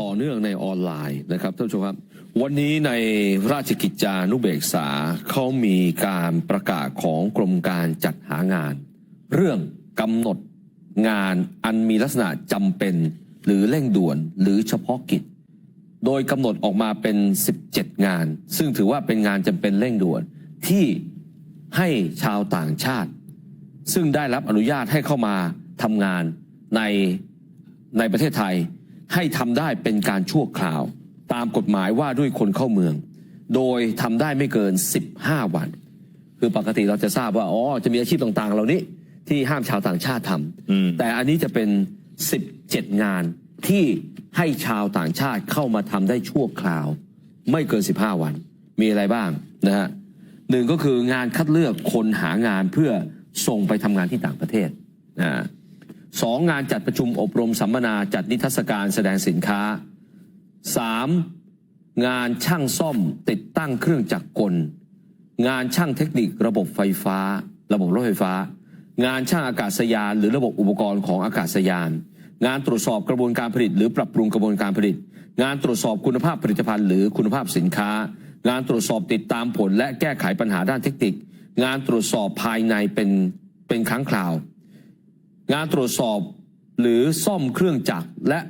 ต่อเนื่องในออนไลน์นะครับท่านผู้ชมครับ วันนี้ในราชกิจจานุเบกษาเขามีการประกาศของกรมการจัดหางาน เรื่องกำหนดงานอันมีลักษณะจำเป็น หรือเร่งด่วนหรือเฉพาะกิจ โดยกำหนดออกมาเป็น 17 งาน ซึ่งถือว่าเป็นงานจำเป็นเร่งด่วนที่ให้ชาวต่างชาติ ซึ่งได้รับอนุญาตให้เข้ามาทำงานในในประเทศไทย ให้ทำได้เป็นการชั่วคราว ตามกฎหมายว่าด้วยคนเข้าเมือง โดยทำได้ไม่เกิน 15 วัน คือปกติเราจะทราบว่าอ๋อจะมีอาชีพต่างๆ เหล่านี้ที่ห้ามชาวต่างชาติทอืมำแต่อันนี้จะเป็น 17 งานที่ให้ชาวต่างชาติเข้ามาทำได้ชั่วคราว ไม่เกิน 15 วัน มีอะไรบ้างนะฮะหนึ่งก็คืองานคัดเลือกคนหางานเพื่อส่งไปทำงานที่ต่างประเทศนะ สองงานจัดประชุมอบรมสัมมนาจัดนิทรรศการแสดงสินค้าสามงานช่างซ่อมติดตั้งเครื่องจักรกล งานช่างเทคนิคระบบไฟฟ้า ระบบรถไฟฟ้า งานช่างอากาศยาน หรือระบบอุปกรณ์ของอากาศยาน งานตรวจสอบกระบวนการผลิต หรือปรับปรุงกระบวนการผลิต งานตรวจสอบคุณภาพผลิตภัณฑ์ หรือคุณภาพสินค้า งานตรวจสอบติดตามผลและแก้ไขปัญหาด้านเทคนิค งานตรวจสอบภายในเป็นเป็นครั้งคราว งานตรวจสอบหรือซ่อมเครื่องจักรและ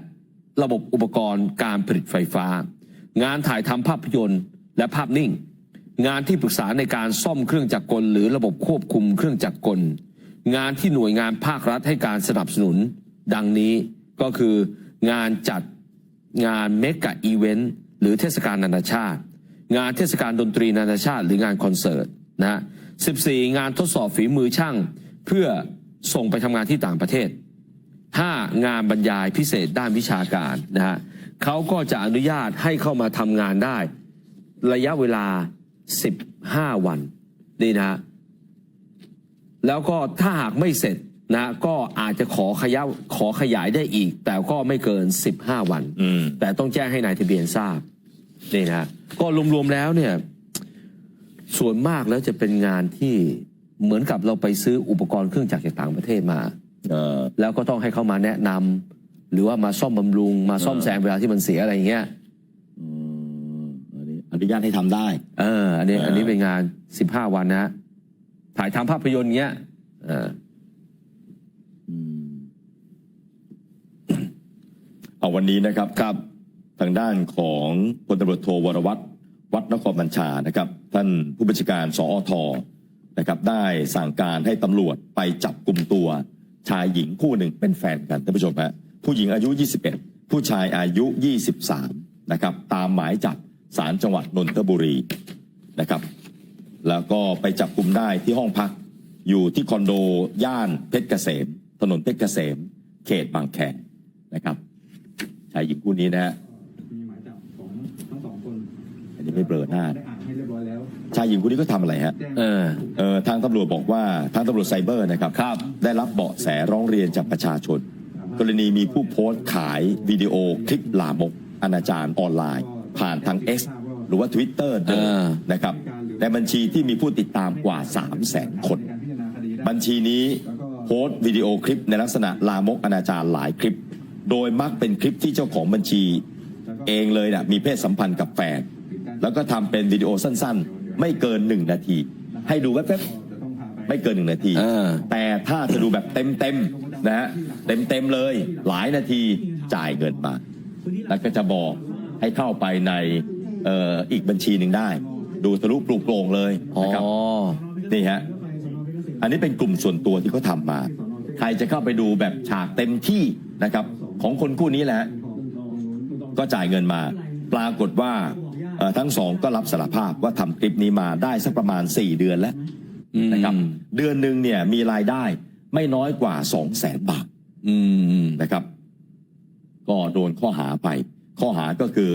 ระบบอุปกรณ์การผลิตไฟฟ้า งานถ่ายทำภาพยนตร์และภาพนิ่ง งานที่ปรึกษาในการซ่อมเครื่องจักรกล หรือระบบควบคุมเครื่องจักรกล งานที่หน่วยงานภาครัฐให้การสนับสนุน ดังนี้ก็คืองานจัดงานเมกะอีเวนต์หรือเทศกาลนานาชาติ งานเทศกาลดนตรีนานาชาติ หรืองานคอนเสิร์ตนะฮะ14 งานทดสอบฝีมือช่าง เพื่อ ส่งไปทำงานที่ต่างประเทศ 5. งานบรรยายพิเศษด้านวิชาการนะฮะเขาก็จะอนุญาตให้เข้ามาทำงานได้ ระยะเวลา 15 วันนี่นะฮะแล้วก็ถ้าหากไม่เสร็จนะก็อาจจะขอขยายขอขยายได้อีก แต่ก็ไม่เกิน 15 วันอืมแต่ต้องแจ้งให้นายทะเบียนทราบนี่นะก็รวมๆแล้วเนี่ยส่วนมากแล้วจะเป็นงานที่ เหมือนกับเราไปซื้ออุปกรณ์เครื่องจักรจากต่างประเทศมา เอ่อแล้วก็ต้องให้เขามาแนะนำหรือว่ามาซ่อมบำรุง มาซ่อมแซมเวลาที่มันเสียอะไรอย่างเงี้ยอืมอันนี้อนุญาตให้ทำได้ เอออันนี้ เอออั อันนี้เป็นงานสิบห้าวันนะ ถ่ายทำภาพยนตร์เงี้ยเอออืมเอาวันนี้นะครับครับทางด้านของพลตำรวจโทวรวัตรวัดนครบัญชานะครับ ท่านผู้บัญชาการสอท นะครับได้สั่งการให้ตำรวจไปจับกลุ่มตัว ชายหญิงคู่หนึ่งเป็นแฟนกันท่านผู้ชมฮะผู้หญิงอายุ 21 ผู้ชายอายุ 23นะครับตามหมายจับศาลจังหวัดนนทบุรีนะครับ แล้วก็ไปจับกลุ่มได้ที่ห้องพัก อยู่ที่คอนโดย่านเพชรเกษม ถนนเพชรเกษม เขตบางแคนะครับชายหญิงคู่นี้นะฮะมีหมายจับของทั้งสองคน อันนี้ไม่เบลอหน้าได้อ่านใชายหญิงคู่นี้ก็ทำอะไรฮะแจ้งเออ เออทางตำรวจบอกว่าทางตำรวจไซเบอร์นะครับ ครับ ได้รับเบาะแสร้องเรียนจากประชาชน กรณีมีผู้โพสต์ขายวิดีโอคลิปลามกอนาจารออนไลน์ ผ่านทาง X หรือว่า Twitter เดิมเออนะครับในบัญชีที่มีผู้ติดตามกว่า 3 0 0แสนคนในการพิจารณาคดีได้บัญชีนี้โพสต์วิดีโอคลิปในลักษณะลามกอนาจารหลายคลิป โดยมักเป็นคลิปที่เจ้าของบัญชี เองเลยนะมีเพศสัมพันธ์กับแฟน แล้วก็ทำเป็นวิดีโอสั้นๆ ไม่เกินหนึ่งนาที ให้ดูแวบจะต้องพาไปๆไม่เกินหนึ่งนาทีเออแต่ถ้าจะดูแบบเต็มๆนะฮะเต็มๆเลย หลายนาทีจ่ายเงินมาแล้วก็จะบอกให้เข้าไปในเอ่ออีกบัญชีหนึ่งได้ ดูทะลุปลุกโปร่งเลยอ๋อ นะครับ นี่ฮะ อันนี้เป็นกลุ่มส่วนตัวที่เขาทำมา ใครจะเข้าไปดูแบบฉากเต็มที่นะครับ ของคนคู่นี้แหละฮะก็จ่ายเงินมา ปรากฏว่าเอ่อ ทั้งสองก็รับสารภาพว่าทำคลิปนี้มาได้สักประมาณ 4 เดือนแล้วนะครับเดือนหนึ่งเนี่ยมีรายได้ไม่น้อยกว่า2 0 0แสนบาทอืมนะครับ ก็โดนข้อหาไป ข้อหาก็คือ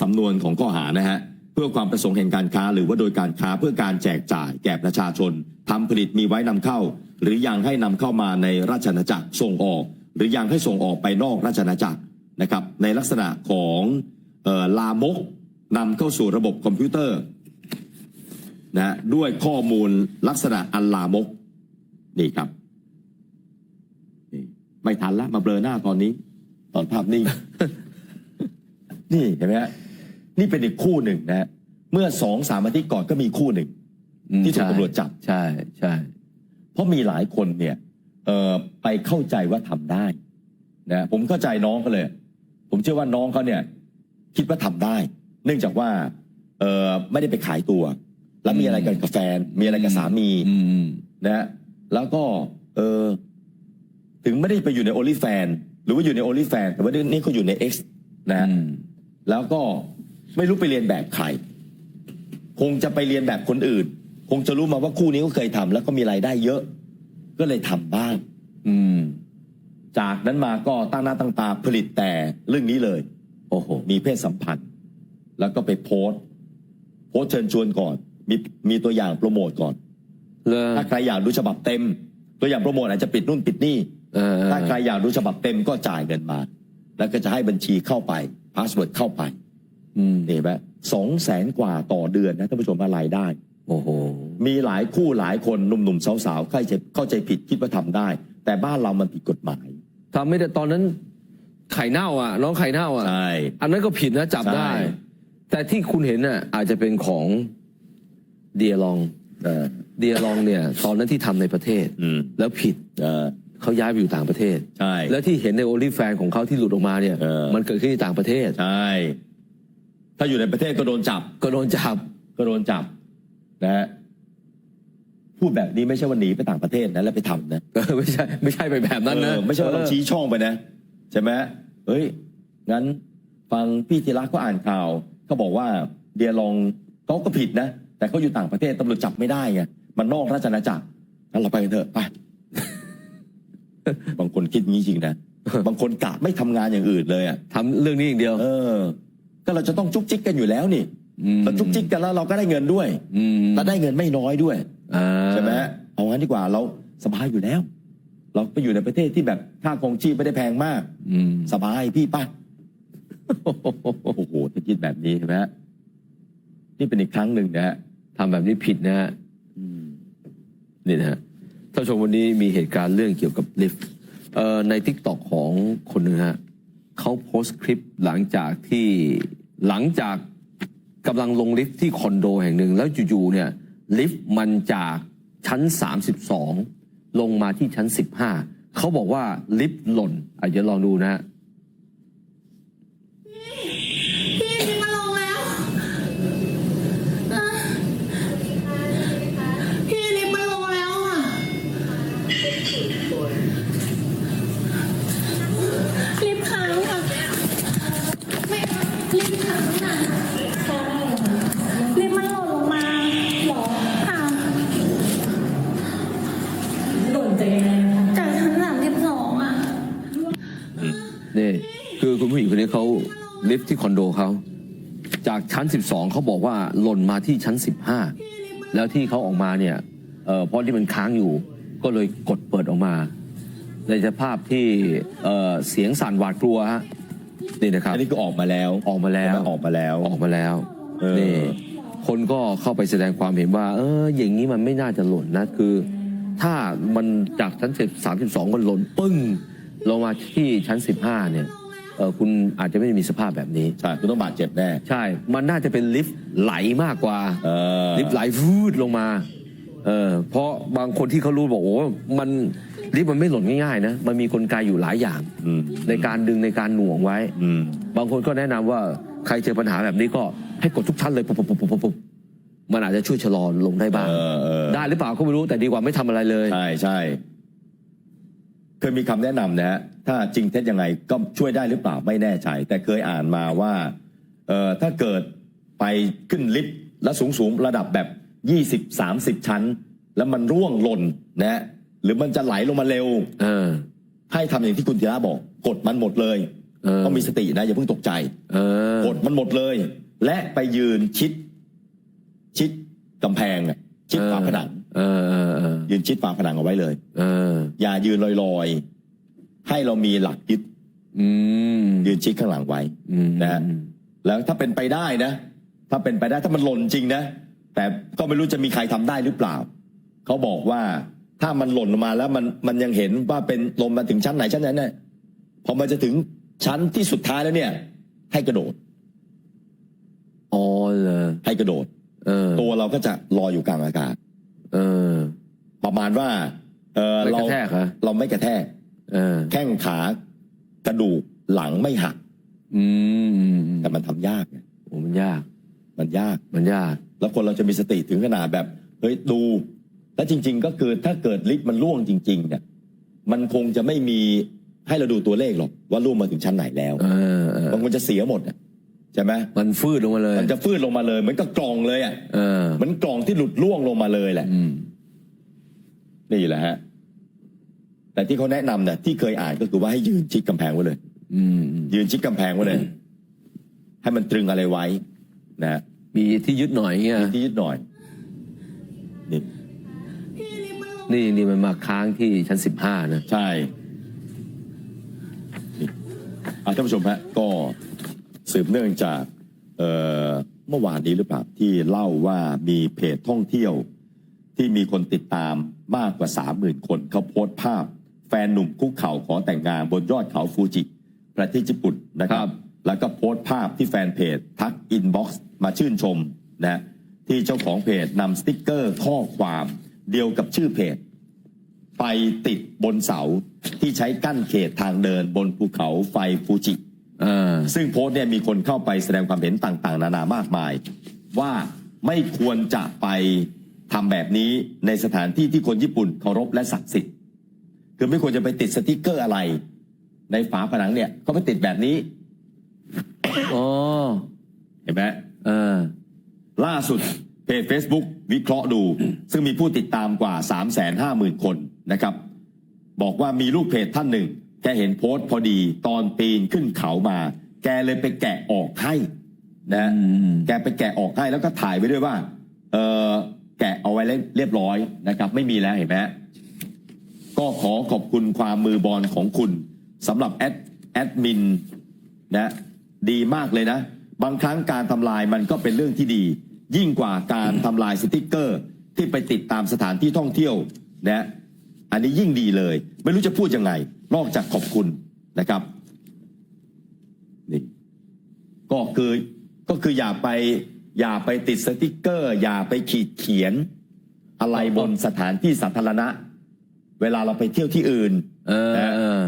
สำนวนของข้อหานะฮะเพื่อความประสงค์แห่งการค้า หรือว่าโดยการค้าเพื่อการแจกจ่ายแก่ประชาชนทำผลิตมีไว้นำเข้า หรือยังให้นำเข้ามาในราชอาณาจักรส่งออก หรือยังให้ส่งออกไปนอกราชอาณาจักรนะครับ ในลักษณะของเอ่อลามก นำเข้าสู่ระบบคอมพิวเตอร์นะฮะด้วยข้อมูลลักษณะอันลามก นี่ครับนี่ไม่ทันละมาเบลอหน้าตอนนี้ ตอนภาพนิ่ง นี่เห็นไหมฮะนี่เป็นอีกคู่หนึ่งนะฮะเมื่อสองสามอาทิตย์ก่อนก็มีคู่หนึ่ง อืมที่ถูกใช่ตำรวจจับ ใช่ใช่ เพราะมีหลายคนเนี่ยเอ่อไปเข้าใจว่าทำได้นะผมเข้าใจน้องเขาเลย ผมเชื่อว่าน้องเขาเนี่ย คิดว่าทำได้ เนื่องจากว่าเอ่อไม่ได้ไปขายตัว แล้วมีอะไรกันกับแฟน มีอะไรกับสามีอืมอืมนะฮะแล้วก็เออถึงไม่ได้ไปอยู่ในโอลิแฟนหรือว่าอยู่ในโอลิแฟนแต่ว่านี่เขาอยู่ใน X นะฮะอืมแล้วก็ไม่รู้ไปเรียนแบบใคร คงจะไปเรียนแบบคนอื่น คงจะรู้มาว่าคู่นี้ก็เคยทำแล้วก็มีรายได้เยอะ ก็เลยทำบ้างอืม จากนั้นมาก็ตั้งหน้าตั้งตาผลิตแต่เรื่องนี้เลย โอ้โห มีเพศสัมพันธ์ แล้วก็ไปโพสต์โพสต์เชิญชวนก่อน มีมีตัวอย่างโปรโมทก่อน เลยถ้าใครอยากดูฉบับเต็ม ตัวอย่างโปรโมทอาจจะปิดนู่นปิดนี่เออถ้าใครอยากดูฉบับเต็มก็จ่ายเงินมา แล้วก็จะให้บัญชีเข้าไปพาสเวิร์ดเข้าไปอืมนี่เห็นไหมสองแสนกว่าต่อเดือนนะท่านผู้ชมอะไรายได้ โอ้โห มีหลายคู่หลายคนหนุ่มๆสาวๆเข้าใจเข้าใจผิดคิดว่าทำได้ แต่บ้านเรามันผิดกฎหมายทำไม่ได้ตอนนั้นไข่เน่าอะ น้องไข่เน่าอะ ใช่ อันนั้นก็ผิดนะจับได้ ใช่ แต่ที่คุณเห็นน่ะอาจจะเป็นของเดียลองเออเดียลองเนี่ย ตอนนั้นที่ทำในประเทศ อืมแล้วผิดเออเขาย้ายไปอยู่ต่างประเทศใช่แล้วที่เห็นในโอลิแฟนของเขาที่หลุดออกมาเนี่ย เออ มันเกิดขึ้นที่ต่างประเทศ ใช่ ถ้าอยู่ในประเทศก็โดนจับ ก็โดนจับ ก็โดนจับนะฮะพูดแบบนี้ไม่ใช่ว่าหนีไปต่างประเทศนะแล้วไปทำนะเออไม่ใช่ ไม่ใช่ไปแบบนั้นนะเออไม่ใช่ว่าเราชี้ช่องไปนะ ใช่ไหมเฮ้ยงั้นฟังพี่ธีระก็อ่านข่าว เขาบอกว่าเดียลองเขาก็ผิดนะ แต่เขาอยู่ต่างประเทศตำรวจจับไม่ได้ไงมันนอกราชอาณาจักรงั้นเราไปกันเถอะไปบางคนคิดงี้จริงนะบางคนกะไม่ทำงานอย่างอื่นเลยอะทำเรื่องนี้อย่างเดียวเออ ก็เราจะต้องจุกจิกกันอยู่แล้วนี่อืมเราจุกจิกกันแล้วเราก็ได้เงินด้วยอืมและได้เงินไม่น้อยด้วย อ่าใช่ไหมเอางั้นดีกว่าเราสบายอยู่แล้ว เราไปอยู่ในประเทศที่แบบค่าครองชีพไม่ได้แพงมาก อืม สบายพี่ป้า โอ้โหถ้าคิดแบบนี้ใช่ไหมฮะนี่เป็นอีกครั้งหนึ่งนะฮะทำแบบนี้ผิดนะฮะอืมนี่นะฮะท่านผู้ชมวันนี้มีเหตุการณ์เรื่องเกี่ยวกับลิฟต์เอ่อในทิกตอกของคนหนึ่งฮะเขาโพสต์คลิปหลังจากที่หลังจากกำลังลงลิฟต์ที่คอนโดแห่งหนึ่งแล้วอยู่ๆเนี่ย ลิฟต์มันจากชั้น 32 ลงมาที่ชั้น 15 เขาบอกว่าลิฟต์หล่นอาจจะเดี๋ยวลองดูนะฮะ ลิฟต์ที่คอนโดเขา จากชั้น 12 เขาบอกว่าหล่นมาที่ชั้น 15 แล้วที่เขาออกมาเนี่ยเอ่อเพราะที่มันค้างอยู่ ก็เลยกดเปิดออกมา ในสภาพที่เอ่อเสียงสั่นหวาดกลัวฮะนี่นะครับอันนี้ก็ออกมาแล้วออกมาแล้วใช่ไหออกมาแล้วออกมาแล้วเออ นี่คนก็เข้าไปแสดงความเห็นว่า เออ อย่างนี้มันไม่น่าจะหล่นนะคือ ถ้ามันจากชั้นสามสิบสองมันหล่นปึ้งลงมาที่ชั้นสิบห้าเนี่ยเออ คุณอาจจะไม่ได้มีสภาพแบบนี้ ใช่คุณต้องบาดเจ็บแน่ ใช่ มันน่าจะเป็นลิฟต์ไหลมากกว่า เออ ลิฟต์ไหลฟูดลงมา เออ เพราะบางคนที่เขารู้บอกโอ้มันลิฟต์มันไม่หล่นง่ายๆนะ มันมีกลไกอยู่หลายอย่าง อืมในการดึงในการหน่วงไว้ อืมบางคนก็แนะนำว่าใครเจอปัญหาแบบนี้ก็ให้กดทุกชั้นเลยปุ๊บปุ๊บปุ๊บปุ๊บปุ๊บมันอาจจะช่วยชะลอลงได้บ้าง เออเออได้หรือเปล่าก็ไม่รู้แต่ดีกว่าไม่ทำอะไรเลย ใช่ใช่ เคยมีคำแนะนำนะฮะถ้าจริงเท็จยังไงก็ช่วยได้หรือเปล่าไม่แน่ใจ แต่เคยอ่านมาว่าเอ่อถ้าเกิดไปขึ้นลิฟต์แล้วสูงสูงๆระดับแบบยี่สิบสามสิบชั้น แล้วมันร่วงหล่นนะฮะหรือมันจะไหลลงมาเร็วเออให้ทำอย่างที่คุณธีระบอก กดมันหมดเลยเออต้องมีสตินะอย่าเพิ่งตกใจเออกดมันหมดเลย และไปยืนชิด ชิดกำแพงอะชิดฝาผนัง เออเออเออยืนชิดฝาผนังเอาไว้เลย เออ อย่ายืนลอยๆ ให้เรามีหลักยึดอืมยืนชิดข้างหลังไว้อืมนะฮะแล้วถ้าเป็นไปได้นะ ถ้าเป็นไปได้ถ้ามันหล่นจริงนะ แต่ก็ไม่รู้จะมีใครทำได้หรือเปล่า เขาบอกว่าถ้ามันหล่นลงมาแล้วมันมันยังเห็นว่าเป็นลมมาถึงชั้นไหนชั้นนั้นเนี่ยพอมันจะถึงชั้นที่สุดท้ายแล้วเนี่ย ให้กระโดดเหรอให้กระโดด เออตัวเราก็จะลอยอยู่กลางอากาศ เออ ประมาณว่า เออไม่เรากระแทกเหรอ เราไม่กระแทก เออ แข้งขากระดูกหลังไม่หัก อืมอืมอืมแต่มันทำยากไงโอ้มันยาก มันยาก มันยาก แล้วคนเราจะมีสติถึงขนาดแบบ เฮ้ยดู แล้วจริง ๆ ก็คือถ้าเกิดลิฟต์มันร่วงจริง ๆ เนี่ย มันคงจะไม่มีให้เราดูตัวเลขหรอกว่าร่วงมาถึงชั้นไหนแล้วเออเออมันคงจะเสียหมดอะ ใช่ไหมมันฟืดลงมาเลย มันจะฟื้นลงมาเลยเหมือนกับกล่องเลยอะเออเหมือนกล่องที่หลุดร่วงลงมาเลยแหละ อืมนี่แหละฮะ แต่ที่เขาแนะนำเนี่ยที่เคยอ่านก็คือว่าให้ยืนชิดกำแพงไว้เลย อืมอืมยืนชิดกำแพงไว้เลย ให้มันตรึงอะไรไว้นะฮะมีที่ยึดหน่อยเงี้ยที่ยึดหน่อยนี่พี่ลิฟต์มันลงนี่นี่มันมาค้างที่ชั้นสิบห้านะ ใช่นี่อะท่านผู้ชมฮะก็ สืบเนื่องจากเอ่อเมื่อวานนี้หรือเปล่าที่เล่าว่ามีเพจท่องเที่ยวที่มีคนติดตามมากกว่าสามหมื่นคนเขาโพสต์ภาพ แฟนหนุ่มคุกเข่าขอแต่งงานบนยอดเขาฟูจิประเทศญี่ปุ่นนะครับ แล้วก็โพสต์ภาพที่แฟนเพจทักอินบ็อกซ์มาชื่นชมนะที่เจ้าของเพจนำสติ๊กเกอร์ข้อความเดียวกับชื่อเพจ ไปติดบนเสาที่ใช้กั้นเขตทางเดินบนภูเขาไฟฟูจิเออ ซึ่งโพสต์เนี่ยมีคนเข้าไปแสดงความเห็นต่าง ๆ นานามากมาย ว่าไม่ควรจะไปทำแบบนี้ในสถานที่ที่คนญี่ปุ่นเคารพและศักดิ์สิทธิ์คือไม่ควรจะไปติดสติกเกอร์อะไร ในฝาผนังเนี่ยเขาไปติดแบบนี้อ๋อเห็นไหมเออ ล่าสุดเพจ Facebook วิเคราะห์ดู ซึ่งมีผู้ติดตามกว่า 3 5 0 0 0 0 คนนะครับ บอกว่ามีลูกเพจท่านหนึ่ง แกเห็นโพสต์พอดีตอนปีนขึ้นเขามา แกเลยไปแกะออกให้นะอืมแกไปแกะออกให้แล้วก็ถ่ายไว้ด้วยว่า เออแกะเอาไว้เรียบร้อยนะครับ ไม่มีแล้วเห็นไหมฮะก็ขอขอบคุณความมือบอลของคุณสำหรับแอดแอดมินนะดีมากเลยนะ บางครั้งการทำลายมันก็เป็นเรื่องที่ดี ยิ่งกว่าการทำลายสติกเกอร์ ที่ไปติดตามสถานที่ท่องเที่ยวนะ อันนี้ยิ่งดีเลย ไม่รู้จะพูดยังไง นอกจากขอบคุณนะครับนี่ก็คือก็คืออย่าไป อย่าไปติดสติกเกอร์ อย่าไปขีดเขียน อะไรบนสถานที่สาธารณะ เวลาเราไปเที่ยวที่อื่นเออนะเออ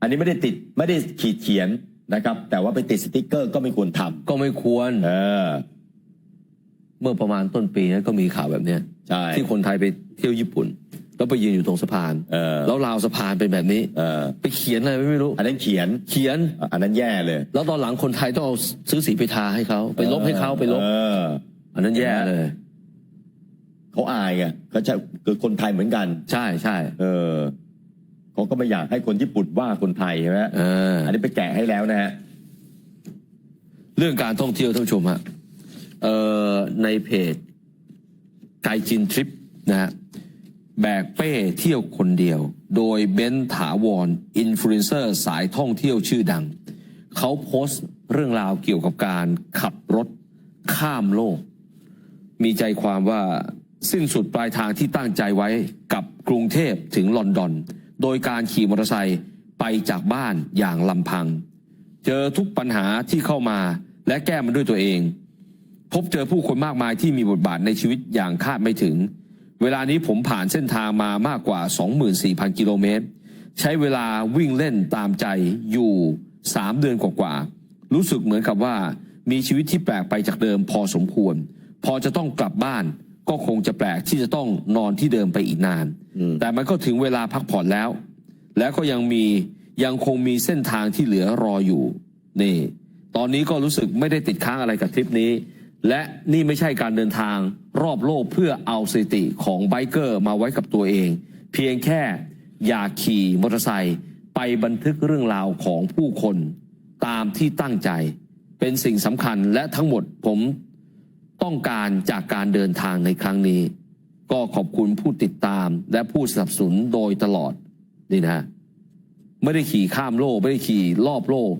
อันนี้ไม่ได้ติดไม่ได้ขีดเขียนนะครับ แต่ว่าไปติดสติกเกอร์ก็ไม่ควรทก็ไม่ควรำเออ เมื่อประมาณต้นปีนั้นก็มีข่าวแบบเนี้ยใช่ ที่คนไทยไปเที่ยวญี่ปุ่น แล้วไปยืนอยู่ตรงสะพานเออแล้วราวสะพานเป็นแบบนี้เออไปเขียนอะไรไม่รู้อันนั้นเขียน เขียน อันนั้นแย่เลย แล้วตอนหลังคนไทยต้องเอาซื้อสีไปทาให้เขาไปลบให้เขาไปลบเออ อันนั้นแย่เลย เขาอายไงเขาจะคือคนไทยเหมือนกัน ใช่ใช่เออเขาก็ไม่อยากให้คนญี่ปุ่นว่าคนไทยใช่ไหมเอออันนี้ไปแกะให้แล้วนะฮะเรื่องการท่องเที่ยวท่านผู้ชมฮะเอ่อในเพจไกจินทริปนะฮะ แบกเป้เที่ยวคนเดียว โดยเบนถาวรอินฟลูเอนเซอร์สายท่องเที่ยวชื่อดัง เขาโพสต์เรื่องราวเกี่ยวกับการขับรถข้ามโลก มีใจความว่าสิ้นสุดปลายทางที่ตั้งใจไว้กับกรุงเทพถึงลอนดอน โดยการขี่มอเตอร์ไซค์ไปจากบ้านอย่างลำพัง เจอทุกปัญหาที่เข้ามาและแก้มันด้วยตัวเอง พบเจอผู้คนมากมายที่มีบทบาทในชีวิตอย่างคาดไม่ถึง เวลานี้ผมผ่านเส้นทางมามากกว่า 24,000 กิโลเมตร ใช้เวลาวิ่งเล่นตามใจอยู่ 3 เดือนกว่าๆรู้สึกเหมือนกับว่า มีชีวิตที่แปลกไปจากเดิมพอสมควร พอจะต้องกลับบ้าน ก็คงจะแปลกที่จะต้องนอนที่เดิมไปอีกนาน แต่มันก็ถึงเวลาพักผ่อนแล้ว แล้วก็ยังมียังคงมีเส้นทางที่เหลือรออยู่นี่ ตอนนี้ก็รู้สึกไม่ได้ติดค้างอะไรกับทริปนี้ และนี่ไม่ใช่การเดินทางรอบโลกเพื่อเอาสถิติของไบเกอร์มาไว้กับตัวเอง เพียงแค่อยากขี่มอเตอร์ไซค์ไปบันทึกเรื่องราวของผู้คนตามที่ตั้งใจ เป็นสิ่งสำคัญและทั้งหมดผมต้องการจากการเดินทางในครั้งนี้ ก็ขอบคุณผู้ติดตามและผู้สนับสนุนโดยตลอดนี่นะ ไม่ได้ขี่ข้ามโลก ไม่ได้ขี่รอบโลก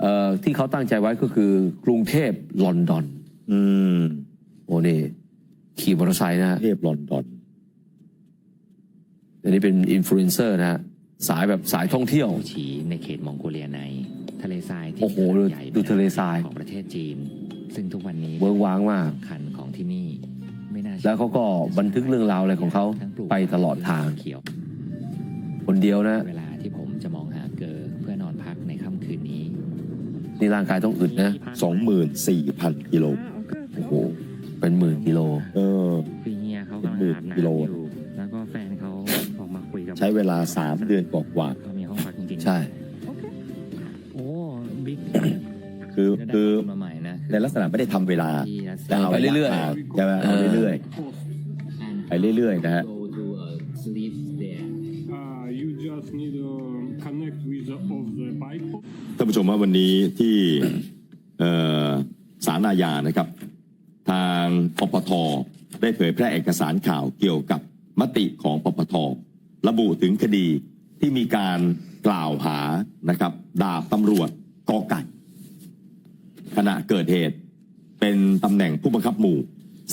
เอ่อที่เขาตั้งใจไว้ก็คือกรุงเทพลอนดอน อืมโอ้นี่ขี่มอเตอร์ไซค์นะฮะเทพลอนดอน อันนี้เป็นอินฟลูเอนเซอร์นะฮะสายแบบสายท่องเที่ยวฉีในเขตมองโกเลียใน ทะเลทรายที่โอ้โหขนาดูใหญ่ดูทะเลทราย ของประเทศจีน ซึ่งทุกวันนี้เวิร์กว้างมาก สำคัญของที่นี่ ไม่น่าชื่อแล้วเขาก็บันทึกเรื่องราวอะไรของเขาทั้ปลูกไปตลอดทาง เขียว คนเดียวนะ เวลาที่ผมจะมองหาเกอเพื่อนอนพักในค่ำคืนนี้ นี่ร่างกายต้องอึดนะ 24,000 กิโล โอ้โห เป็นหมื่นกิโล เออ คือเฮียเขากำลังเป็นหมื่นอาบกิโลน้ำอยู่แล้วก็แฟนเขาออกมาคุยกับใช้เวลา 3 เดือนกว่าก็มีห้องพักจริงๆใช่ โอ้บิ๊กๆคือคือ มาใหม่นะในลักษณะไม่ได้ทำเวลาที่รัสเซียแต่เอาไปเรื่อยๆะทางใช่ไหมเอาเรื่อย ไปเรื่อยๆนะฮะ Go to a sleep there Uh, you just need ท่านผู้ชมว่าวันนี้ที่สารอาญานะครับ ทางปปทได้เผยแพร่เอกสารข่าวเกี่ยวกับมติของปปทระบุถึงคดีที่มีการกล่าวหานะครับดาบตำรวจกอไก่ขณะเกิดเหตุเป็นตำแหน่งผู้บังคับหมู่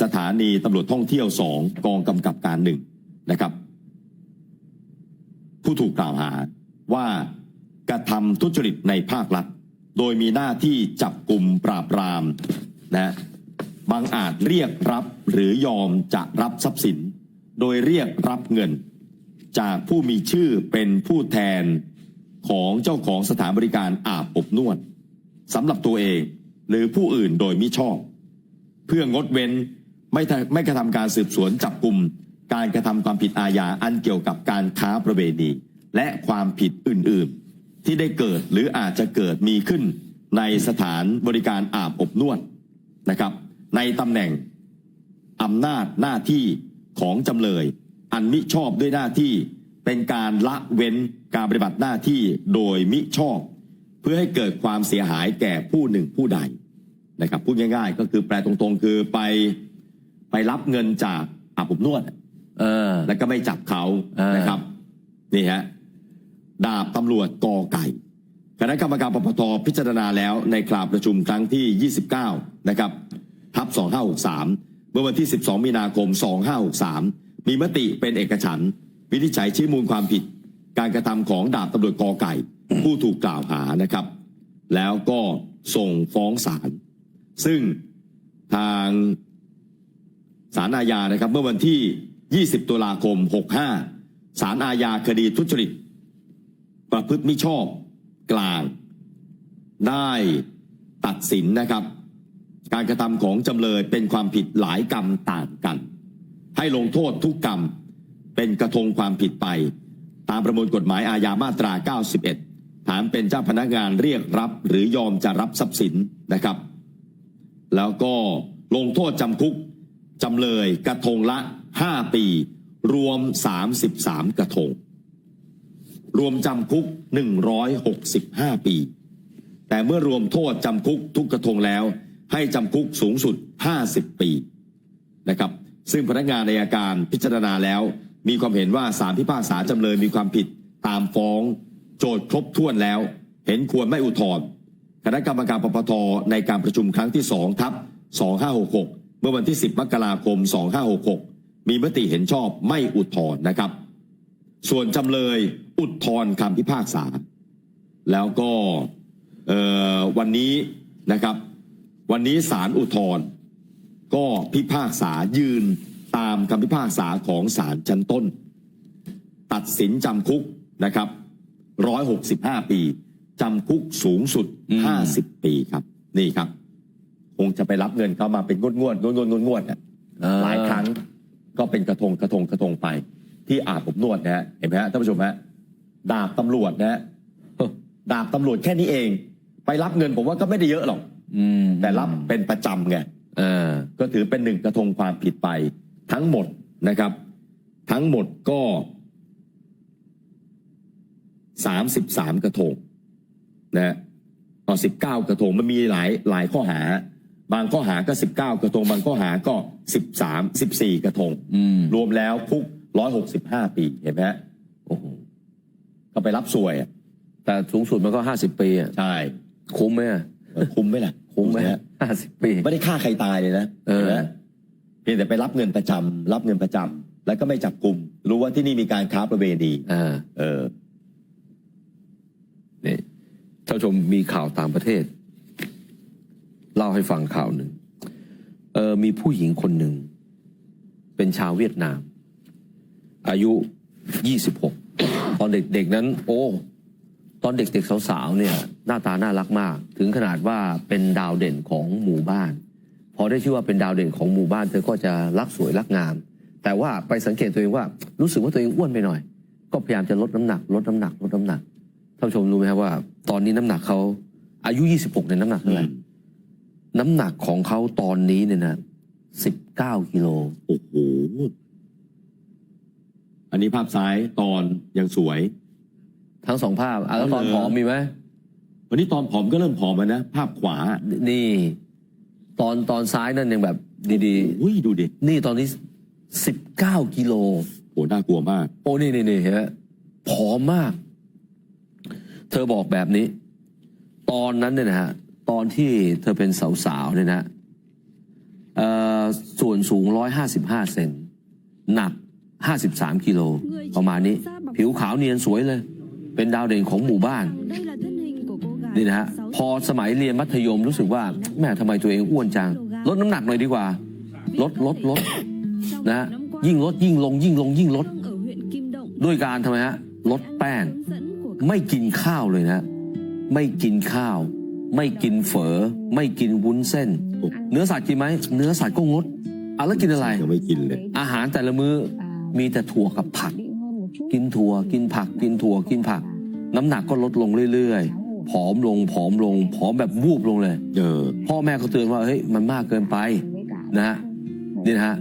สถานีตำรวจท่องเที่ยวสองกองกำกับการหนึ่งนะครับ ผู้ถูกกล่าวหาว่า กระทำทุจริตในภาครัฐ โดยมีหน้าที่จับกลุ่มปราบปรามนะบางอาจเรียกรับหรือยอมจะรับทรัพย์สิน โดยเรียกรับเงิน จากผู้มีชื่อเป็นผู้แทนของเจ้าของสถานบริการอาบอบนวดสำหรับตัวเองหรือผู้อื่นโดยมิชอบ เพื่องดเว้นไม่ทำไม่กระทำการสืบสวนจับกลุ่มการกระทำความผิดอาญาอันเกี่ยวกับการค้าประเวณีและความผิดอื่นๆ ที่ได้เกิดหรืออาจจะเกิดมีขึ้นในสถานบริการอาบอบนวดนะครับ ในตำแหน่งอำนาจหน้าที่ของจำเลย อันมิชอบด้วยหน้าที่เป็นการละเว้นการปฏิบัติหน้าที่โดยมิชอบ เพื่อให้เกิดความเสียหายแก่ผู้หนึ่งผู้ใดนะครับพูดง่าย ๆ ก็คือแปลตรงๆ คือไปไปรับเงินจากอาบอบนวด เออ แล้วก็ไม่จับเขาอ่านนะครับ นี่ฮะ ดาบตำรวจกอไก่คณะกรรมการปปทพิจารณาแล้วในคราวประชุมครั้งที่ 29 นะครับทับ2563 เมื่อวันที่ 12 มีนาคม 2563 มีมติเป็นเอกฉันท์วินิจฉัยชี้มูลความผิด การกระทำของดาบตำรวจกอไก่ ผู้ถูกกล่าวหานะครับ แล้วก็ส่งฟ้องศาลซึ่งทางศาลอาญานะครับ เมื่อวันที่ 20 ตุลาคม 65ศาลอาญาคดีทุจริต ประพฤติมิชอบกลาง ได้ตัดสินนะครับ การกระทำของจำเลยเป็นความผิดหลายกรรมต่างกัน ให้ลงโทษทุกกรรมเป็นกระทงความผิดไป ตามประมวลกฎหมายอาญามาตรา 91 ฐานเป็นเจ้าพนักงานเรียกรับหรือยอมจะรับทรัพย์สินนะครับ แล้วก็ลงโทษจำคุกจำเลยกระทงละ 5 ปี รวม 33 กระทง รวมจำคุก 165 ปี แต่เมื่อรวมโทษจำคุกทุกกระทงแล้ว ให้จำคุกสูงสุด 50 ปีนะครับ ซึ่งพนักงานในอาการพิจารณาแล้ว มีความเห็นว่าสารพิพากษาจำเลยมีความผิดตามฟ้อง โจทย์ครบถ้วนแล้ว เห็นควรไม่อุทธรณ์คณะกรรมการปปทในการประชุมครั้งที่2ทับ2566 เมื่อวันที่ 10 มกราคม 2566 มีมติเห็นชอบไม่อุทธรณ์นะครับ ส่วนจำเลยอุทธรณ์คำพิพากษา แล้วก็เอ่อวันนี้นะครับ วันนี้ศาลอุทธรณ์ก็พิพากษายืนตามคำพิพากษาของศาลชั้นต้น ตัดสินจำคุกนะครับ165ปีจำคุกสูงสุดอืม50ปีครับ นี่ครับ คงจะไปรับเงินเขามาเป็นงวดงวดงวดงวดงวดงวดๆอะเออหลายครั้งก็เป็นกระทงกระทงกระทงไป ที่อาบอบนวดนะฮะเห็นไหมฮะท่านผู้ชมฮะดาบตำรวจนะฮะดาบตำรวจแค่นี้เอง ไปรับเงินผมว่าก็ไม่ได้เยอะหรอกอืมแต่รับเป็นประจำไงเออก็ถือเป็นหนึ่งกระทงความผิดไป ทั้งหมดนะครับ ทั้งหมดก็สามสิบสามกระทงนะฮะต่อสิบเก้ากระทงมันมีหลายหลายข้อหา บางข้อหาก็สิบเก้ากระทง บางข้อหาก็สิบสามสิบสี่กระทงอืมรวมแล้วคุก ร้อยหกสิบห้าปีเห็นไหมฮะโอ้โหก็ไปรับสวยอะแต่สูงสุดมันก็ห้าสิบปีอะใช่คุ้มไหมอะเออคุ้มไหมล่ะคุ้มไหมฮะห้าสิบปี ไม่ได้ฆ่าใครตายเลยนะเออ ห็นไหมเพียงแต่ไปรับเงินประจำรับเงินประจำแล้วก็ไม่จับกลุ่มรู้ว่าที่นี่มีการค้าประเวณีอ่าเออ นี่ท่านผู้ชมมีข่าวต่างประเทศ เล่าให้ฟังข่าวหนึ่งเออมีผู้หญิงคนหนึ่ง เป็นชาวเวียดนาม อายุ 26 ตอนเด็กๆนั้น โอ้ ตอนเด็กๆสาวๆเนี่ย หน้าตาน่ารักมาก ถึงขนาดว่าเป็นดาวเด่นของหมู่บ้าน พอได้ชื่อว่าเป็นดาวเด่นของหมู่บ้าน เธอก็จะรักสวยรักงาม แต่ว่าไปสังเกตตัวเองว่า รู้สึกว่าตัวเองอ้วนไปหน่อย ก็พยายามจะลดน้ำหนัก ลดน้ำหนักลดน้ำหนักท่านผู้ชมรู้ไหมครับว่า ตอนนี้น้ำหนักเขาอายุ 26ในยน้ำหนักเท่าไหร่น้ำหนักของเขาตอนนี้เนี่ยนะ19กิโลโอ้โห อันนี้ภาพซ้ายตอนยังสวย ทั้งสองภาพอะแล้วตอนเอาเลยผอมมีไหมวันนี้ตอนผอมก็เริ่มผอมแล้วนะ ภาพขวา นี่ ตอนตอนซ้ายนั่นยังแบบดีอุ้ยดูดิๆนี่ตอนนี้19กิโลโหน่ากลัวมาก โอ้นี่นี่นี่เห็นไหมผอมมาก เธอบอกแบบนี้ ตอนนั้นเนี่ยนะฮะตอนที่เธอเป็นสาวๆเนี่ยนะเอ่อส่วนสูง155เซนหนัก 53 กิโล ประมาณนี้ ผิวขาวเนียนสวยเลย เป็นดาวเด่นของหมู่บ้าน Đây là thân hình của cô gái นี่นะฮะ พอสมัยเรียนมัธยมรู้สึกว่า แม่ทำไมตัวเองอ้วนจัง ลดน้ำหนักหน่อยดีกว่า ลดลดลด Trong นะฮะ năm qua, ยิ่งลดยิ่งลงยิ่งลงยิ่งลด Hương ở huyện Kim Động ด้วยการทำไมฮะ ลดแป้ง hướng dẫn của ไม่กินข้าวเลยนะ ไม่กินข้าว ไม่กินเฝอ ไม่กินวุ้นเส้น เนื้อสัตว์กินไหม เนื้อสัตว์ก็งดอะแล้วกินอะไรยังไม่กินเลย อาหารแต่ละมื้อ มีแต่ถั่วกับผัก กินถั่วกินผัก กินถั่วกินผัก น้ำหนักก็ลดลงเรื่อยๆผอมลงผอมลงผอมแบบวูบลงเลยเออพ่อแม่ก็เตือนว่าเฮ้ยมันมากเกินไปนะฮะนี่นะฮะ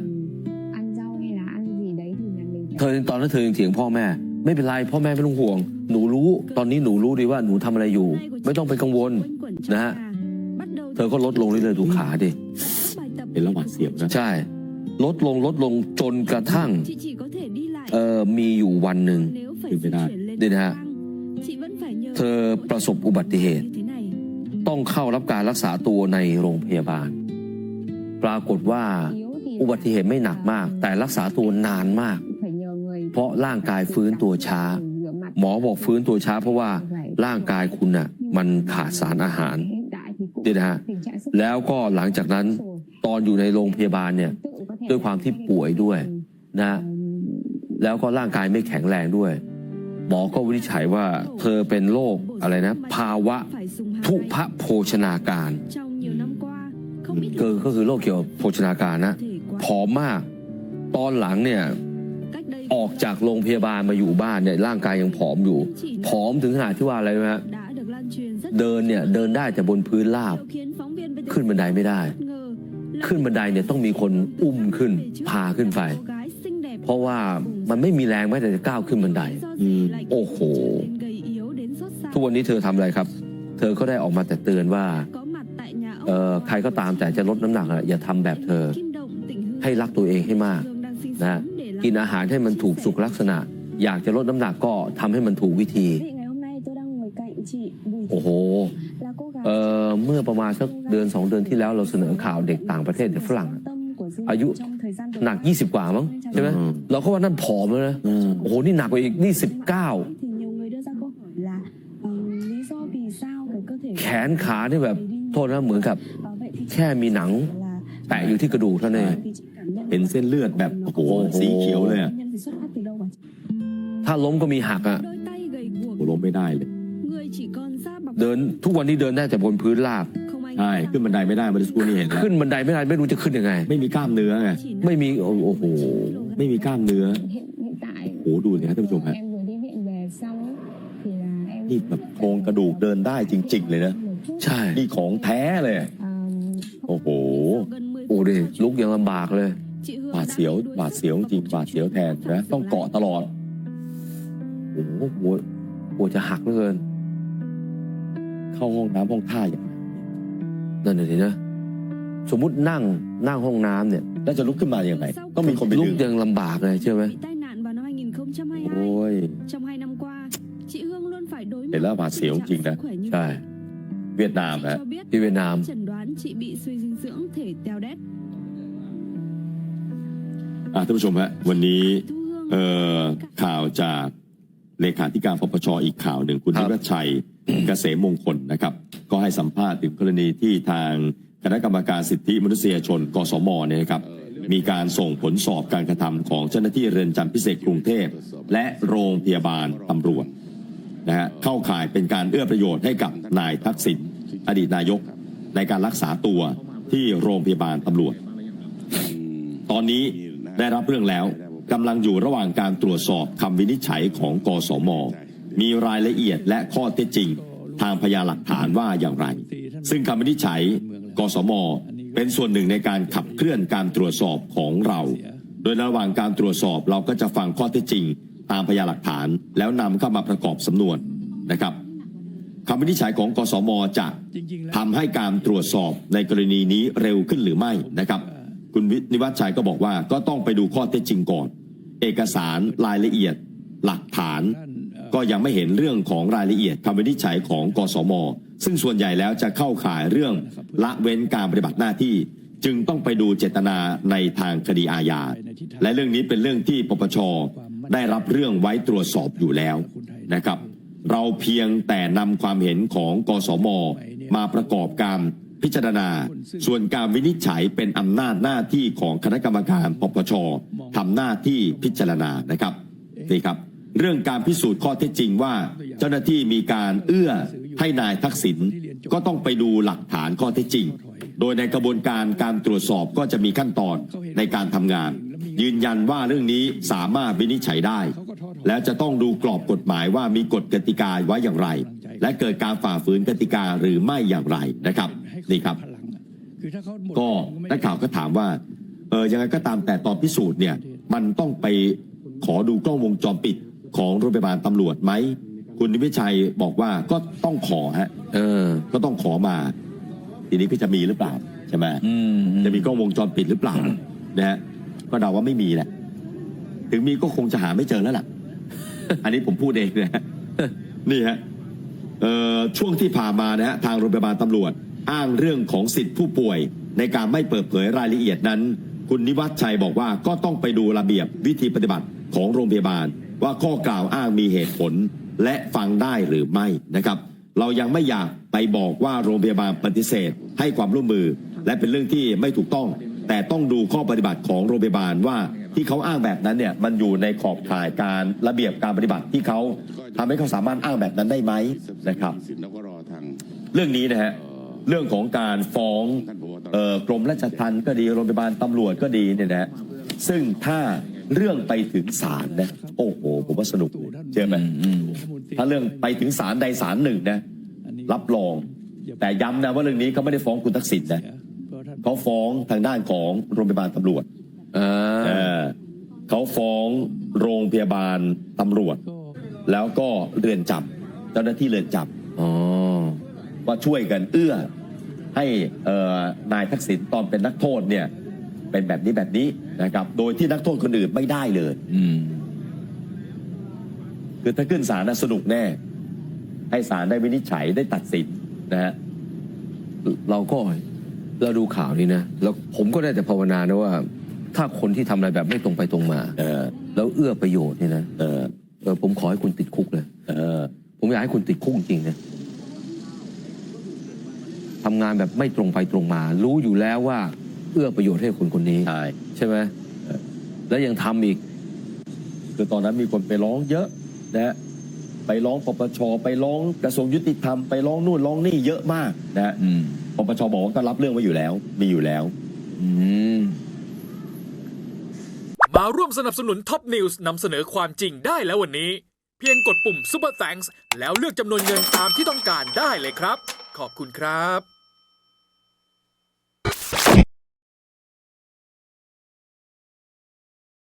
ăn rau hay là ăn gì đấy thì nhà mình เธอตอนนั้นเธอยังเถียงพ่อแม่ ไม่เป็นไรพ่อแม่ไม่ต้องห่วง หนูรู้ตอนนี้หนูรู้ดีว่าหนูทำอะไรอยู่ ไม่ต้องไปกังวล quanh quẩn trong Đó. nhà. Bắt đầu เธอก็ลดลงเรื่อยๆดูขาดิ các bài tập เห็นแล้วหวาดเสียวนะใช่ ลดลงลดลงจนกระทั่ง เออมีอยู่วันหนึ่ง nếu phải Đừng di phải đạp. chuyển lên Đi cầu nè. thang. chị vẫn phải nhờ เธอประสบอุบัติเหตุ như thế này ต้องเข้ารับการรักษาตัวในโรงพยาบาล ปรากฏว่า yếu thì อุบัติเหตุไม่หนักมากแต่รักษาตัวนานมาก phải nhờ người เพราะร่างกายฟื้นตัวช้า rửa mặt หมอบอกฟื้นตัวช้า เพราะว่าร่างกายคุณน่ะมันขาดสารอาหาร hiện tại thì cũng นี่นะฮะ tình trạng sức แล้วก็หลังจากนั้นตอนอยู่ในโรงพยาบาลเนี่ย tự có thể ด้วยความที่ป่วยด้วยนะ แล้วก็ร่างกายไม่แข็งแรงด้วย หมอก็วินิจฉัยว่าเธอเป็นโรคอะไรนะ ภาวะทุ ngày. พโภชนาการก็คือโรคเกี่ยวกับโภชนาการนะผอมมาก ตอนหลังเนี่ยออกจากโรงพยาบาลมาอยู่บ้านเนี่ยร่างกายยังผอมอยู่ ผอมถึงขนาดที่ว่าอะไรรู้ไหมฮะเดินเนี่ยเดินได้แต่บนพื้นราบ ขึ้นบันไดไม่ได้ ขึ้นบันไดเนี่ยต้องมีคนอุ้มขึ้นพาขึ้นไป เพราะว่ามันไม่มีแรงแม้แต่จะก้าวขึ้นบันได do gì lại โอ้โห trở nên gầy yếu đến xót xa ทุกวันนี้เธอทำอะไรครับ เธอก็ได้ออกมาแต่เตือนว่า có mặt tại nhà ông เอ่อใครก็ตามแต่จะลดน้ำหนักอะอย่าทำแบบเธอ Kim Động, tỉnh Hưng ให้รักตัวเองให้มาก Hương đang sinh นะ sống để làm กินอาหารให้มันถูกสุขลักษณะ อยากจะลดน้ำหนักก็ทำให้มันถูกวิธี Vị ngày hôm nay tôi đang ngồi cạnh chị Bùi Thị โอ้โห là cô gái เอ่อเมื่อประมาณสักเดือนสองเดือนที่แล้วเราเสนอข่าวเด็กต่างประเทศเด็กฝรั่งอะ tâm của dư อายุ luận trong thời gian vừa หนัก qua. 20 กว่ามั้งใช่ไหมอืมเราก็ว่านั่นผอมแล้วนะอืมโอ้โหนี่หนักกว่าอีกนี่ thì nhiều người đưa ra câu hỏi là ờ, lý do vì sao cái cơ thể 19 แขนขานี่แบบโทษนะเหมือนกับ Ờ, vậy thì แค่มีหนัง là แปะอยู่ที่กระดูกเท่านั้นเอง thì chị cảm nhận เห็นเส้นเลือดแบบโอ้โหโอ้โหสีเขียวเลยอะ nguyên nhân thì xuất phát từ đâu hả chị? ถ้าล้มก็มีหักอะ đôi tay gầy guộc โอ้ล้มไม่ได้เลย người chỉ còn da bọc เดินทุกวันนี้เดินได้แต่บนพื้นราบ không ai ใช่ขึ้นบันไดไม่ได้เมื่อสักครู่นี้เห็นแล้วขึ้นบันไดไม่ได้ไม่รู้จะขึ้นยังไง ไม่มีกล้ามเนื้อไง chỉ ไม่มีโอ้โอ้โหไม่มีกล้ามเนื้อ hiện hiện tại โอ้โหดูสิครับท่านผู้ชมฮะ em vừa đi viện về xong thì là em นี่แบบโครงกระดูกเดินได้จริง ๆ เลยนะ một chút ใช่นี่ของแท้เลย Ờ, โอ้โห gần 10โอ้ดิลุกยังลำบากเลย chị Hương หวาด đã เสียว phải đuổi หวาด sức เสียวจริง trong หวาดเสียวแทน chuyến นะต้องเกาะตลอดโอ้โหหัวหัวจะหักเหลือเกิน เข้าห้องน้ำห้องท่าอย่างไร นั่นน่ะสินะ สมมุตินั่งนั่งห้องน้ำเนี่ยแล้วจะลุกขึ้นมาอย่างไรต้องมีคนไปลุดึกง ยังลำบากเลยเชื่อไหม bị tai nạn vào năm 2022โอ้ย trong hai năm qua chị Hương luôn phải đối Để mặt là với bà tình xỉu trạng chừng nè. sức khỏe như ใช่ vậy. เวียดนาม Chị นะ cho biết ที่เวียดนาม chẩn đoán chị bị suy dinh dưỡng thể teo đét อะท่านผู้ชมฮะวันนี้ Thu Hương เอ่อข่าวจากเลขาธิการปปชอีกข่าวหนึ่งคุณครันิบรชัย เกษมมงคลนะครับ ก็ให้สัมภาษณ์ถึงกรณีที่ทางคณะกรรมการสิทธิมนุษยชน กสมเนี่ยนะครับ มีการส่งผลสอบการกระทำของเจ้าหน้าที่เรือนจำพิเศษกรุงเทพ และโรงพยาบาลตำรวจนะฮะเข้าข่ายเป็นการเอื้อประโยชน์ให้กับนายทักษิณอดีตนายกในการรักษาตัวที่โรงพยาบาลตำรวจ ตอนนี้ได้รับเรื่องแล้วกำลังอยู่ระหว่างการตรวจสอบคำวินิจฉัยของกสม มีรายละเอียดและข้อเท็จจริง ทางพยานหลักฐานว่าอย่างไร ซึ่งคำวินิจฉัยกสมเป็นส่วนหนึ่งในการขับเคลื่อนการตรวจสอบของเรา โดยระหว่างการตรวจสอบเราก็จะฟังข้อเท็จจริง ตามพยานหลักฐานแล้วนำเข้ามาประกอบสำนวนนะครับคำวินิจฉัยของกสมจะทำให้การตรวจสอบในกรณีนี้เร็วขึ้นหรือไม่นะครับ คุณวินิวัฒน์ชัยก็บอกว่าก็ต้องไปดูข้อเท็จจริงก่อน เอกสารรายละเอียด หลักฐาน ก็ยังไม่เห็นเรื่องของรายละเอียดคำวินิจฉัยของกสม ซึ่งส่วนใหญ่แล้วจะเข้าข่ายเรื่องละเว้นการปฏิบัติหน้าที่ จึงต้องไปดูเจตนาในทางคดีอาญาและเรื่องนี้เป็นเรื่องที่ปปชได้รับเรื่องไว้ตรวจสอบอยู่แล้วนะครับ เราเพียงแต่นำความเห็นของกสม มาประกอบการพิจารณา ส่วนการวินิจฉัยเป็นอำนาจหน้าที่ของคณะกรรมการปปชทำหน้าที่พิจารณานะครับนี่ครับ เรื่องการพิสูจน์ข้อเท็จจริงว่า เจ้าหน้าที่มีการเอื้อให้นายทักษิณก็ต้องไปดูหลักฐานข้อเท็จจริง โดยในกระบวนการการตรวจสอบก็จะมีขั้นตอนในการทำงาน ยืนยันว่าเรื่องนี้สามารถวินิจฉัยได้ แล้วจะต้องดูกรอบกฎหมายว่ามีกฎกติกาไว้อย่างไร และเกิดการฝ่าฝืนกติกาหรือไม่อย่างไรนะครับ นี่ครับ ก็นักข่าวก็ถามว่าเออยังไงก็ตามแต่ตอนพิสูจน์เนี่ยมันต้องไปขอดูกล้องวงจรปิด ของโรงพยาบาลตำรวจไหม คุณนิพิชัยบอกว่าก็ต้องขอฮะ เออ ก็ต้องขอมา ทีนี้ก็จะมีหรือเปล่าใช่ไหมอืมจะมีกล้องวงจรปิดหรือเปล่านะฮะก็เดาว่าไม่มีแหละ ถึงมีก็คงจะหาไม่เจอแล้วล่ะ อันนี้ผมพูดเองนะฮะนี่ฮะเอ่อช่วงที่ผ่านมานะฮะทางโรงพยาบาลตำรวจ อ้างเรื่องของสิทธิผู้ป่วย ในการไม่เปิดเผยรายละเอียดนั้น คุณนิวัฒน์ชัยบอกว่าก็ต้องไปดูระเบียบวิธีปฏิบัติของโรงพยาบาล ว่าข้อกล่าวอ้างมีเหตุผลและฟังได้หรือไม่นะครับ เรายังไม่อยากไปบอกว่าโรงพยาบาลปฏิเสธ ให้ความร่วมมือ และเป็นเรื่องที่ไม่ถูกต้อง แต่ต้องดูข้อปฏิบัติของโรงพยาบาลว่าที่เขาอ้างแบบนั้นเนี่ยมันอยู่ในขอบข่ายการระเบียบการปฏิบัติที่เขาทำให้เขาสามารถอ้างแบบนั้นได้ไหมนะครับ เรื่องนี้นะฮะเรื่องของการฟ้องกรมราชทัณฑ์ก็ดีโรงพยาบาลตำรวจก็ดีเนี่ยนะซึ่งถ้า เรื่องไปถึงศาลนะโอ้โหผมว่าสนุกเลยเชื่อไหมถ้าเรื่องไปถึงศาลใดศาลหนึ่งนะรับรอง แต่ย้ำนะว่าเรื่องนี้เขาไม่ได้ฟ้องคุณทักษิณนะเขาฟ้องทางด้านของโรงพยาบาลตำรวจเออเออเขาฟ้องโรงพยาบาลตำรวจ แล้วก็เรือนจำเจ้าหน้าที่เรือนจำอ๋อว่าช่วยกันเอื้อให้เอ่อนายทักษิณตอนเป็นนักโทษเนี่ย เป็นแบบนี้แบบนี้นะครับ โดยที่นักโทษคนอื่นไม่ได้เลย อืม คือถ้าขึ้นศาลน่ะสนุกแน่ ให้ศาลได้วินิจฉัยได้ตัดสินนะฮะ เราก็เราดูข่าวนี้นะแล้วผมก็ได้แต่ภาวนานะว่า ถ้าคนที่ทำอะไรแบบไม่ตรงไปตรงมา เออ แล้วเอื้อประโยชน์เนี่ยนะเออ เออผมขอให้คุณติดคุกเลย เออ ผมอยากให้คุณติดคุกจริงนะทำงานแบบไม่ตรงไปตรงมา รู้อยู่แล้วว่า เอื้อประโยชน์ให้คนคนนี้ ใช่ ใช่ไหมเออ แล้วยังทำอีก คือตอนนั้นมีคนไปร้องเยอะนะฮะไปร้องปปชไปร้องกระทรวงยุติธรรมไปร้องนู่นร้องนี่เยอะมากนะฮะอืม ปปชบอกว่าก็รับเรื่องไว้อยู่แล้ว มีอยู่แล้ว อืม มาร่วมสนับสนุนท็อปนิวส์นำเสนอความจริงได้แล้ววันนี้ เพียงกดปุ่ม Super Thanks แล้วเลือกจำนวนเงินตามที่ต้องการได้เลยครับ ขอบคุณครับ